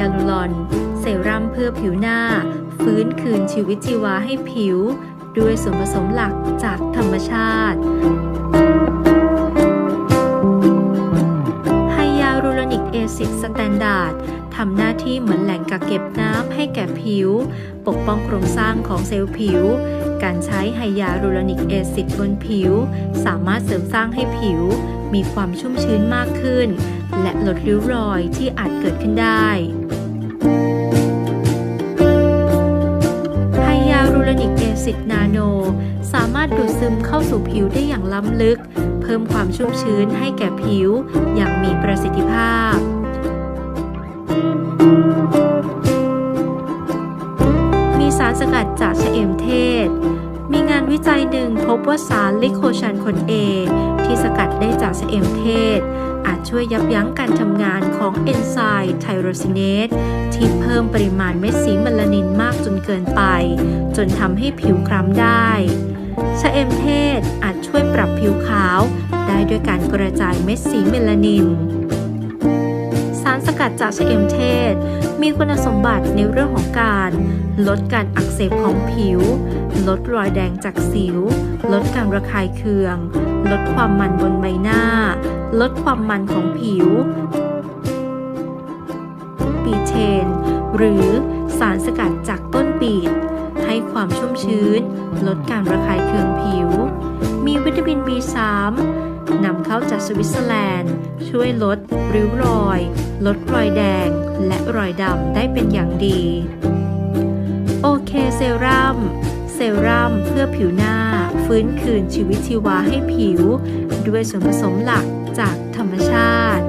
ยาลูรอน เซรั่มเพื่อผิวหน้า ฟื้นคืนชีวิตชีวาให้ผิว ด้วยส่วนผสมหลักจากธรรมชาติไฮยาลูรอนิกแอซิดสแตนดาร์ดทำหน้าที่เหมือนแหล่งกักเก็บน้ำให้แก่ผิว ปกป้องโครงสร้างของเซลล์ผิว การใช้ไฮยาลูรอนิกแอซิดบนผิว สามารถเสริมสร้างให้ผิวมีความชุ่มชื้นมากขึ้น และลดริ้วรอยที่อาจเกิดขึ้นได้ ยาลูรอนิกแอซิดนาโน สามารถดูดซึมเข้าสู่ผิวได้อย่างล้ำลึก เพิ่มความชุ่มชื้นให้แก่ผิวอย่างมีประสิทธิภาพมีสารสกัดจากชะเอมเทศ วิจัยหนึ่งพบว่าสารลิโคชันคนเอที่สกัดได้จากชะเอมเทศ อาจช่วยยับยั้งการทำงานของเอนไซม์ไทโรซินเนสที่เพิ่มปริมาณเม็ดสีเมลานินมากจนเกินไป จนทำให้ผิวคล้ำได้ชะเอมเทศอาจช่วยปรับผิวขาว ได้ด้วยการกระจายเม็ดสีเมลานิน สารสกัดจากชะเอมเทศ มีคุณสมบัติในเรื่องของการ ลดการอักเสบของผิว ลดรอยแดงจากสิว ลดการระคายเคือง ลดความมันบนใบหน้า ลดความมันของผิว ปีเทนหรือสารสกัดจากต้นปีด ความชุ่มชื้น ลดการระคายเคืองผิว มีวิตามิน B3 นำเข้าจากสวิตเซอร์แลนด์ ช่วยลด ริ้วรอย ลดรอยแดง และรอยดำได้เป็นอย่างดี โอเคเซรั่มเซรั่มเพื่อผิวหน้า ฟื้นคืนชีวิตชีวาให้ผิว ด้วยส่วนผสมหลักจากธรรมชาติ